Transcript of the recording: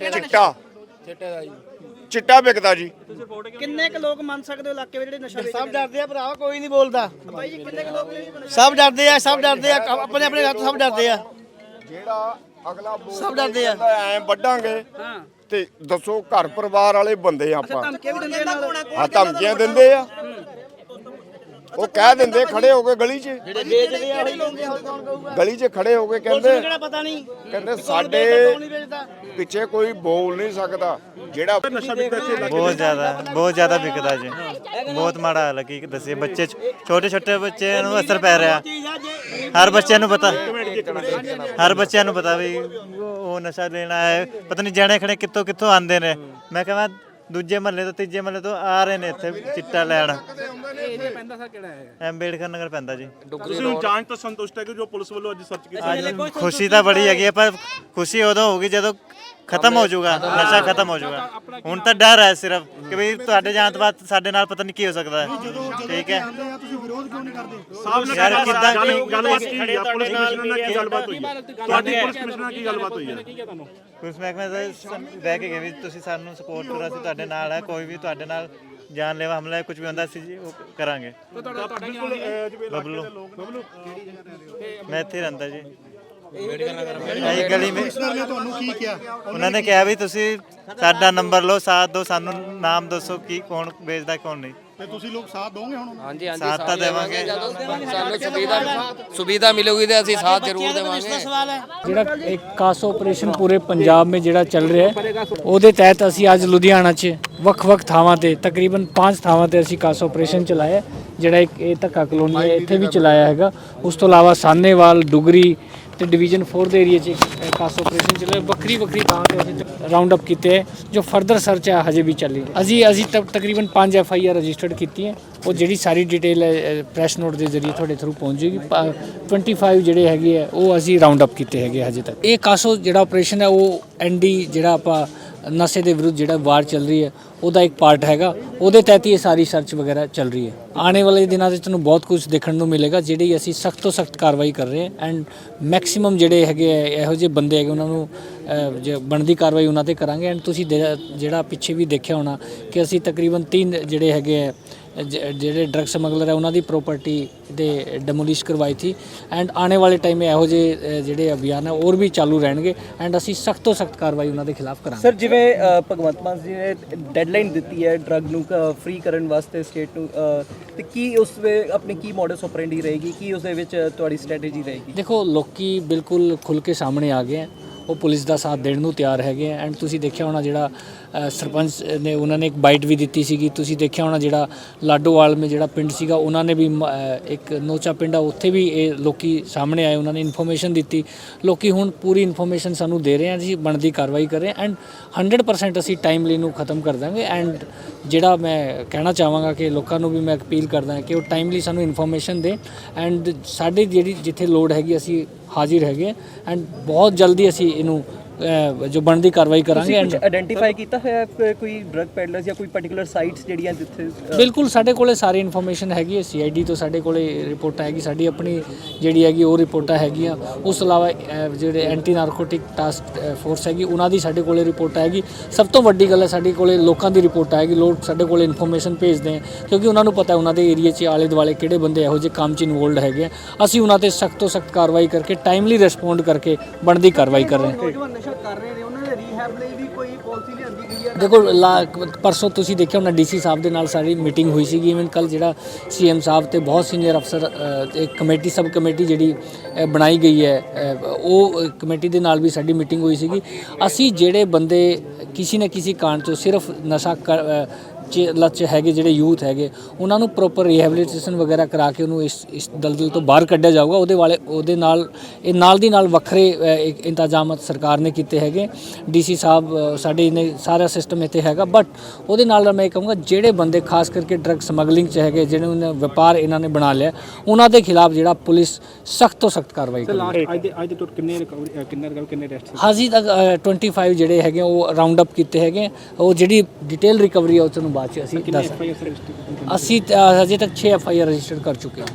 ਚਿੱਟਾ ਚਿੱਟੇ। ਦਾ ਜੀ। ਚਿੱਟਾ ਵਿਕਦਾ ਜੀ। ਕਿੰਨੇ ਕੁ ਲੋਕ ਮੰਨ ਸਕਦੇ ਹੋ ਇਲਾਕੇ ਵਿੱਚ ਜਿਹੜੇ ਨਸ਼ਾ ਵੇਚਦੇ ਸਭ ਡਰਦੇ ਆ ਭਰਾ ਕੋਈ ਨਹੀਂ ਬੋਲਦਾ। ਬਾਈ ਜੀ ਕਿੰਨੇ ਕੁ ਲੋਕ ਨੇ? ਜੀ ਸਭ ਡਰਦੇ ਆ ਸਭ ਡਰਦੇ ਆ ਆਪਣੇ ਆਪਣੇ ਹੱਥ ਸਭ ਡਰਦੇ ਆ। ਜਿਹੜਾ ਅਗਲਾ ਬੋਲ ਸਭ ਡਰਦੇ ਆ। ਐ ਵੱਡਾਂਗੇ ਹਾਂ। ਤੇ ਦੱਸੋ ਘਰ ਪਰਿਵਾਰ ਵਾਲੇ ਬੰਦੇ ਆਪਾਂ। ਧਮਕੀਆਂ ਵੀ ਦਿੰਦੇ ਆ ਨਾਲ। ਆ ਧਮਕੀਆਂ ਦਿੰਦੇ ਆ। ਉਹ ਕਹਿ ਦਿੰਦੇ ਖੜੇ ਹੋ ਕੇ ਗਲੀ 'ਚ। ਜਿਹੜੇ ਵੇਚਦੇ ਆ ਉਹੀ ਲੋਕ ਹੋਰ ਕੌਣ ਕਹੂਗਾ? ਗਲੀ 'ਚ ਖੜੇ ਹੋ ਕੇ ਕਹਿੰਦੇ ਕਿਹੜਾ ਪਤਾ ਨਹੀਂ। ਕਹਿੰਦੇ ਸਾਡੇ ਪਿੱਛੇ ਕੋਈ ਬੋਲ ਨਹੀਂ ਸਕਦਾ। ਜਿਹੜਾ ਬਹੁਤ ਜ਼ਿਆਦਾ ਬਹੁਤ ਜ਼ਿਆਦਾ ਵਿਕਦਾ ਜੀ। ਬਹੁਤ ਮਾੜਾ ਹਾਲ ਹੈ ਕੀ ਦੱਸੀਏ ਬੱਚੇ ਛੋਟੇ ਛੋਟੇ ਬੱਚਿਆਂ ਨੂੰ ਅਸਰ ਪੈ ਰਿਹਾ। ਹਰ ਬੱਚਿਆਂ ਨੂੰ ਪਤਾ। ਹਰ ਬੱਚਿਆਂ ਨੂੰ ਪਤਾ ਵੀ ਉਹ ਨਸ਼ਾ ਲੈਣਾ ਹੈ। ਪਤਾ ਨਹੀਂ ਜਾਣੇ ਖਣੇ ਕਿੱਥੋਂ ਕਿੱਥੋਂ ਆਉਂਦੇ ਨੇ। ਮੈਂ ਕਹਿੰਦਾ ਦੂਜੇ ਮਹੱਲੇ ਤੋਂ ਤੀਜੇ ਮਹੱਲੇ ਤੋਂ ਆ ਰਹੇ ਨੇ ਇੱਥੇ ਚਿੱਟਾ ਲੈਣ। ਇਹ ਪੈਂਦਾ ਸਰ ਕਿਹੜਾ ਹੈ ਅੰਬੇਡਕਰ ਨਗਰ ਪੈਂਦਾ ਜੀ। ਤੁਸੀਂ ਹੁਣ ਜਾਂਚ ਤੋਂ ਸੰਤੁਸ਼ਟ ਹੈ ਕਿ ਜੋ ਪੁਲਿਸ ਵੱਲੋਂ ਅੱਜ ਸਰਚ ਕੀਤੀ? ਅੱਜ ਖੁਸ਼ੀ ਤਾਂ ਬੜੀ ਹੈਗੀ ਹੈ ਪਰ ਖੁਸ਼ੀ ਉਦੋਂ ਹੋਊਗੀ ਜਦੋਂ ਖਤਮ ਹੋ ਜਾਊਗਾ ਨਸ਼ਾ ਖਤਮ ਹੋ ਜਾਊਗਾ। ਹੁਣ ਤਾਂ ਡਰ ਹੈ ਸਿਰਫ ਕਿ ਵੀ ਤੁਹਾਡੇ ਜਾਣ ਤੋਂ ਬਾਅਦ ਸਾਡੇ ਨਾਲ ਪਤਾ ਨਹੀਂ ਕੀ ਹੋ ਸਕਦਾ ਹੈ। ਠੀਕ ਹੈ? ਗੱਲਬਾਤ ਕੀ ਪੁਲਿਸ ਕਮਿਸ਼ਨਰ ਨਾਲ ਕੀ ਗੱਲਬਾਤ ਹੋਈ ਹੈ ਤੁਹਾਡੀ ਪੁਲਿਸ ਕਮਿਸ਼ਨਰ ਨਾਲ ਕੀ ਗੱਲਬਾਤ ਹੋਈ ਹੈ ਪੁਲਿਸ ਮਹਿਕਮੇ ਦੇ ਸ- ਬਹਿ ਕੇ ਗਏ ਵੀ ਤੁਸੀਂ ਸਾਨੂੰ ਸਪੋਰਟ ਕਰੋ ਅਸੀਂ ਤੁਹਾਡੇ ਨਾਲ ਹੈ ਕੋਈ ਵੀ ਤੁਹਾਡੇ ਨਾਲ ਜਾਨਲੇਵਾ ਹਮਲਾ ਕੁਝ ਵੀ ਹੁੰਦਾ ਸੀ ਜੀ ਉਹ ਕਰਾਂਗੇ। ਤੁਹਾਡਾ ਬਿਲਕੁਲ ਅਹ, ਜਿਵੇਂ ਇਲਾਕੇ ਬਬਲੂ। ਦੇ ਲੋਕ ਬਬਲੂ। ਮੈਂ ਇੱਥੇ ਰਹਿੰਦਾ ਜੀ। ਇਹ ਗਲੀ ਮੇ ਤੁਹਾਨੂੰ ਕੀ ਕਿਹਾ? ਉਹਨਾਂ ਨੇ ਕਿਹਾ ਵੀ ਤੁਸੀਂ ਸਾਡਾ ਨੰਬਰ ਲਓ ਸਾਥ ਦਿਓ ਸਾਨੂੰ ਨਾਮ ਦੱਸੋ ਕੀ ਕੌਣ ਵੇਚਦਾ ਕੌਣ ਨਹੀਂ। ਤੇ ਤੁਸੀਂ ਲੋਕ ਸਾਥ ਦੋਗੇ ਹੁਣ? ਹਾਂਜੀ ਹਾਂਜੀ ਸਾਥ ਤਾਂ ਦੇਵਾਂਗੇ। ਸਾਨੂੰ ਸੁਵਿਧਾ ਸੁਵਿਧਾ ਮਿਲੂਗੀ ਤੇ ਅਸੀਂ ਸਾਥ ਜ਼ਰੂਰ ਦੇਵਾਂਗੇ। ਜਿਹੜਾ ਇੱਕ ਕਾਸ ਆਪਰੇਸ਼ਨ ਪੂਰੇ ਪੰਜਾਬ ਵਿੱਚ ਜਿਹੜਾ ਚੱਲ ਰਿਹਾ ਹੈ ਉਹਦੇ ਤਹਿਤ ਅਸੀਂ ਅੱਜ ਲੁਧਿਆਣਾ 'ਚ ਵੱਖ-ਵੱਖ ਥਾਵਾਂ ਤੇ ਤਕਰੀਬਨ 5 ਥਾਵਾਂ ਤੇ ਅਸੀਂ ਕਾਸ ਆਪਰੇਸ਼ਨ ਚਲਾਇਆ। ਜਿਹੜਾ ਇੱਕ ਇਹ ਧੱਕਾ ਕਲੋਨੀ ਹੈ ਇੱਥੇ ਵੀ ਚਲਾਇਆ ਹੈਗਾ। ਉਸ ਤੋਂ ਇਲਾਵਾ ਸਾਨੇਵਾਲ ਡੁਗਰੀ ਤੇ ਡਿਵੀਜ਼ਨ 4 ਦੇ ਏਰੀਆ 'ਚ ਇੱਕ ਕਾਸ ਆਪਰੇਸ਼ਨ ਚੱਲਿਆ ਵੱਖਰੀ ਵੱਖਰੀ ਥਾਂ ਤੇ ਅਸੀਂ ਰਾਉਂਡ ਅਪ ਕੀਤੇ ਹੈ, ਜੋ ਫਰਦਰ ਸਰਚ ਹੈ, ਹਜੇ ਵੀ ਚੱਲੀ ਅਸੀਂ ਅਸੀਂ ਤਕ- ਤਕਰੀਬਨ 5 ਐਫ ਆਈ ਆਰ ਰਜਿਸਟਰਡ ਕੀਤੀ ਹੈ। ਉਹ ਜਿਹੜੀ ਸਾਰੀ ਡਿਟੇਲ ਪ੍ਰੈਸ ਨੋਟ ਦੇ ਜ਼ਰੀਏ ਤੁਹਾਡੇ ਥਰੂ ਪਹੁੰਚ ਜੇਗੀ ਪ- 25 ਜਿਹੜੇ ਹੈਗੇ ਆ ਉਹ ਅਸੀਂ ਰਾਉਂਡ ਅਪ ਕੀਤੇ ਹੈਗੇ ਹਜੇ ਤੱਕ। ਇਹ ਕਾਸੋ ਜਿਹੜਾ ਆਪਰੇਸ਼ਨ ਹੈ, ਉਹ ਐਨਡੀ ਜਿਹੜਾ ਆਪਾਂ ਨਸ਼ੇ ਦੇ ਵਿਰੁੱਧ ਜਿਹੜਾ ਵਾਰ ਚੱਲ ਰਹੀ ਹੈ ਉਹਦਾ ਇੱਕ ਪਾਰਟ ਹੈਗਾ। ਉਹਦੇ ਤਹਿਤ ਹੀ ਇਹ ਸਾਰੀ ਸਰਚ ਵਗੈਰਾ ਚੱਲ ਰਹੀ ਹੈ। ਆਉਣੇ ਵਾਲੇ ਦਿਨਾਂ ਵਿੱਚ ਤੁਹਾਨੂੰ ਬਹੁਤ ਕੁਝ ਦੇਖਣ ਨੂੰ ਮਿਲੇਗਾ ਜਿਹੜੀ ਅਸੀਂ ਸਖਤ ਤੋਂ ਸਖਤ ਕਾਰਵਾਈ ਕਰ ਰਹੇ ਹਾਂ ਐਂਡ ਮੈਕਸਿਮਮ ਜਿਹੜੇ ਹੈਗੇ ਆ, ਇਹੋ ਜਿਹੇ ਬੰਦੇ ਹੈਗੇ ਉਹਨਾਂ ਨੂੰ ਅਹ, ਜੇ ਬਣਦੀ ਕਾਰਵਾਈ ਉਹਨਾਂ ਤੇ ਕਰਾਂਗੇ। ਐਂਡ ਤੁਸੀਂ ਦੇ- ਜਿਹੜਾ ਪਿੱਛੇ ਵੀ ਦੇਖਿਆ ਹੋਣਾ ਕਿ ਅਸੀਂ ਤਕਰੀਬਨ ਤਿੰਨ ਜਿਹੜੇ ਹੈਗੇ ਆ ਜਿਹੜੇ ਡਰਗ ਸਮਗਲਰ ਹੈ ਉਹਨਾਂ ਦੀ ਪ੍ਰਾਪਰਟੀ ਦੇ ਡੈਮੋਲਿਸ਼ ਕਰਵਾਈ ਥੀ। ਐਂਡ ਆਉਣੇ ਵਾਲੇ ਟਾਈਮ में ਇਹੋ ਜਿਹੇ ਜਿਹੜੇ ਅਭਿਆਨ ਹੈ ਹੋਰ ਵੀ ਚਾਲੂ ਰਹਿਣਗੇ। ਐਂਡ ਅਸੀਂ ਸਖਤ ਤੋਂ ਸਖਤ ਕਾਰਵਾਈ ਉਹਨਾਂ ਦੇ ਖਿਲਾਫ ਕਰਾਂਗੇ। ਸਰ ਜਿਵੇਂ ਭਗਵੰਤ ਮਾਨ ਜੀ ਨੇ ਡੈਡਲਾਈਨ ਦਿੱਤੀ ਹੈ ਡਰੱਗ ਨੂੰ ਫ੍ਰੀ ਕਰਨ ਵਾਸਤੇ ਸਟੇਟ ਨੂੰ ਤੇ ਕੀ ਉਸ ਵੇ ਆਪਣੀ ਕੀ ਮੋਡਸ ਆਪਰੈਂਡੀ ਰਹੇਗੀ? ਕੀ ਉਸ ਦੇ ਵਿੱਚ ਤੁਹਾਡੀ ਸਟ੍ਰੈਟੇਜੀ ਰਹੇਗੀ? ਦੇਖੋ ਲੋਕੀ ਬਿਲਕੁਲ ਖੁੱਲ ਕੇ ਸਾਹਮਣੇ ਆ ਗਏ ਹੈ। ਉਹ ਪੁਲਿਸ ਦਾ ਸਾਥ ਦੇਣ ਨੂੰ ਤਿਆਰ ਹੈਗੇ ਐਂਡ ਤੁਸੀਂ ਦੇਖਿਆ ਹੋਣਾ ਜਿਹੜਾ ਸਰਪੰਚ ਨੇ, ਉਹਨਾਂ ਨੇ ਇੱਕ ਬਾਈਟ ਵੀ ਦਿੱਤੀ ਸੀਗੀ। ਤੁਸੀਂ ਦੇਖਿਆ ਹੋਣਾ ਜਿਹੜਾ ਲਾਡੋਵਾਲ ਮੇ ਜਿਹੜਾ ਪਿੰਡ ਸੀਗਾ, ਉਹਨਾਂ ਨੇ ਵੀ ਮ- ਇੱਕ ਨੋਚਾ ਪਿੰਡ ਆ, ਉੱਥੇ ਵੀ ਇਹ ਲੋਕੀ ਸਾਹਮਣੇ ਆਏ, ਉਹਨਾਂ ਨੇ ਇਨਫੋਰਮੇਸ਼ਨ ਦਿੱਤੀ। ਲੋਕੀ ਹੁਣ ਪੂਰੀ ਇਨਫੋਰਮੇਸ਼ਨ ਸਾਨੂੰ ਦੇ ਰਹੇ ਆ ਜੀ, ਬਣਦੀ ਕਾਰਵਾਈ ਕਰ ਰਹੇ ਐਂਡ 100% ਅਸੀਂ ਟਾਈਮਲੀ ਨੂੰ ਖਤਮ ਕਰ ਦਾਂਗੇ। ਐਂਡ ਜਿਹੜਾ ਮੈਂ ਕਹਿਣਾ ਚਾਹਾਂਗਾ ਕਿ ਲੋਕਾਂ ਨੂੰ ਵੀ ਮੈਂ ਅਪੀਲ ਕਰਦਾ ਕਿ ਉਹ ਟਾਈਮਲੀ ਸਾਨੂੰ ਇਨਫੋਰਮੇਸ਼ਨ ਦੇ ਐਂਡ ਸਾਡੀ ਜਿਹੜੀ, ਜਿੱਥੇ ਲੋੜ ਹੈਗੀ, ਅਸੀਂ ਹਾਜ਼ਰ ਹੈਗੇ ਐਂਡ ਬਹੁਤ ਜਲਦੀ ਅਸੀਂ ਇਹਨੂੰ ਅਹ, ਜੋ ਬਣਦੀ ਕਾਰਵਾਈ ਕਰਾਂਗੇ ਕੁਝ ਆਇਡੈਂਟੀਫਾਈ ਕੀਤਾ ਹੋਇਆ ਹੈ ਕੋਈ- ਡਰੱਗ ਪੈਡਲਰਸ ਜਾਂ ਕੋਈ ਪਾਰਟਿਕੂਲਰ ਸਾਈਟਸ ਜਿਹੜੀਆਂ ਜਿੱਥੇ ਅ, ਬਿਲਕੁਲ ਸਾਡੇ ਕੋਲੇ ਸਾਰੀ ਇਨਫੋਰਮੇਸ਼ਨ ਹੈਗੀ ਹੈ ਸੀਆਈਡੀ ਤੋਂ ਸਾਡੇ ਕੋਲੇ ਰਿਪੋਰਟਾਂ ਹੈਗੀ ਸਾਡੀ ਆਪਣੀ ਜਿਹੜੀ ਹੈਗੀ ਉਹ ਰਿਪੋਰਟਾਂ ਹੈਗੀਆਂ। ਉਸ ਤੋਂ ਇਲਾਵਾ ਅਹ, ਜਿਹੜੇ ਐਂਟੀ ਨਾਰਕੋਟਿਕ ਟਾਸਕ ਫੋਰਸ ਹੈਗੀ ਉਹਨਾਂ ਦੀ ਸਾਡੇ ਕੋਲੇ ਰਿਪੋਰਟ ਹੈਗੀ। ਸਭ ਤੋਂ ਵੱਡੀ ਗੱਲ ਹੈ ਸਾਡੇ ਕੋਲੇ ਲੋਕਾਂ ਦੀ ਰਿਪੋਰਟ ਹੈਗੀ ਲੋਕ ਸਾਡੇ ਕੋਲੇ ਇਨਫੋਰਮੇਸ਼ਨ ਭੇਜਦੇ ਆ ਕਿਉਂਕਿ ਉਹਨਾਂ ਨੂੰ ਪਤਾ ਉਹਨਾਂ ਦੇ ਏਰੀਆ 'ਚ ਆਲੇ ਦੁਆਲੇ ਕਿਹੜੇ ਬੰਦੇ ਇਹੋ ਜਿਹੇ ਕੰਮ 'ਚ ਇਨਵੋਲਡ ਹੈਗੇ ਆ। ਅਸੀਂ ਉਹਨਾਂ ਤੇ ਸਖਤ ਤੋਂ ਸਖਤ ਕਾਰਵਾਈ ਕਰਕੇ ਟਾਈਮਲੀ ਰਿਸਪੌਂਡ ਕਰਕੇ ਬਣਦੀ ਕਾਰਵਾਈ ਕਰ ਰਹੇ ਹਾਂ। ਨੌਜਵਾਨ ਨਸ਼ਾ ਕਰ ਰਹੇ ਨੇ ਉਹਨਾਂ ਦੇ ਰੀਹੈਬ ਲਈ ਵੀ ਕੋਈ ਪਾਲਿਸੀ ਲਿਆਂਦੀ ਗਈ ਹੈ? ਦੇਖੋ ਲਾ- ਪਰਸੋਂ ਤੁਸੀਂ ਦੇਖਿਆ ਹੋਣਾ ਡੀਸੀ ਸਾਹਿਬ ਦੇ ਨਾਲ ਸਾਡੀ ਮੀਟਿੰਗ ਹੋਈ ਸੀਗੀ। ਇਵਨ ਕੱਲ ਜਿਹੜਾ ਸੀਐਮ ਸਾਹਿਬ ਤੇ ਬਹੁਤ ਸੀਨੀਅਰ ਅਫਸਰ ਅ, ਇੱਕ ਕਮੇਟੀ ਸਬ ਕਮੇਟੀ ਜਿਹੜੀ ਅ, ਬਣਾਈ ਗਈ ਹੈ ਅ, ਉਹ ਕਮੇਟੀ ਦੇ ਨਾਲ ਵੀ ਸਾਡੀ ਮੀਟਿੰਗ ਹੋਈ ਸੀਗੀ। ਅਸੀਂ ਜਿਹੜੇ ਬੰਦੇ ਕਿਸੇ ਨਾ ਕਿਸੇ ਕਾਰਨ ਤੋਂ ਸਿਰਫ ਨਸ਼ਾ ਕਰ- ਅ, ਚ ਲੱਚ ਹੈਗੇ ਜਿਹੜੇ ਯੂਥ ਹੈਗੇ ਉਹਨਾਂ ਨੂੰ ਪ੍ਰੋਪਰ ਰਿਹੈਬਿਲਿਟੇਸ਼ਨ ਵਗੈਰਾ ਕਰਾ ਕੇ ਉਹਨੂੰ ਇਸ ਇਸ ਦਲਦਲ ਤੋਂ ਬਾਹਰ ਕੱਢਿਆ ਜਾਊਗਾ। ਉਹਦੇ ਵਾਲੇ ਉਹਦੇ ਨਾਲ ਇਹ ਨਾਲ ਦੀ ਨਾਲ ਵੱਖਰੇ ਅ, ਇੱਕ ਇੰਤਜ਼ਾਮਤ ਸਰਕਾਰ ਨੇ ਕੀਤੇ ਹੈਗੇ। ਡੀਸੀ ਸਾਹਿਬ ਸਾਡੇ ਨੇ ਸਾਰਾ ਸਿਸਟਮ ਇੱਥੇ ਹੈਗਾ। ਬਟ ਉਹਦੇ ਨਾਲ ਮੈਂ ਇਹ ਕਹੂੰਗਾ ਜਿਹੜੇ ਬੰਦੇ ਖਾਸ ਕਰਕੇ ਡਰੱਗ ਸਮਗਲਿੰਗ ਚ ਹੈਗੇ ਜਿਹੜੇ ਉਹਨਾਂ ਵਪਾਰ ਇਹਨਾਂ ਨੇ ਬਣਾ ਲਿਆ ਉਹਨਾਂ ਦੇ ਖਿਲਾਫ ਜਿਹੜਾ ਪੁਲਿਸ ਸਖਤ ਤੋਂ ਸਖਤ ਕਾਰਵਾਈ ਕਰੇ ਅੱਜ ਦੇ ਅੱਜ ਦੇ ਕਿੰਨੇ ਰਿਕਵਰੀ ਕਿੰਨੇ ਰਿਕਵਰੀ ਕਿੰਨੇ ਟੈਸਟ ਹਾਜੀ ਤੱਕ ਅ, 25 ਜਿਹੜੇ ਹੈਗੇ ਉਹ ਰਾਉਂਡ ਅਪ ਕੀਤੇ ਹੈਗੇ। ਉਹ ਜਿਹੜੀ ਡਿਟੇਲ ਰਿਕਵਰੀ ਹੈ ਉਹ ਤੁਹਾਨੂੰ ਬਾਅਦ ਚ ਅਸੀਂ ਦੱਸ ਅਸੀਂ ਹਜੇ ਤੱਕ 6 ਐਫ ਆਈ ਆਰ ਰਜਿਸਟਰ ਕਰ ਚੁੱਕੇ ਹਾਂ।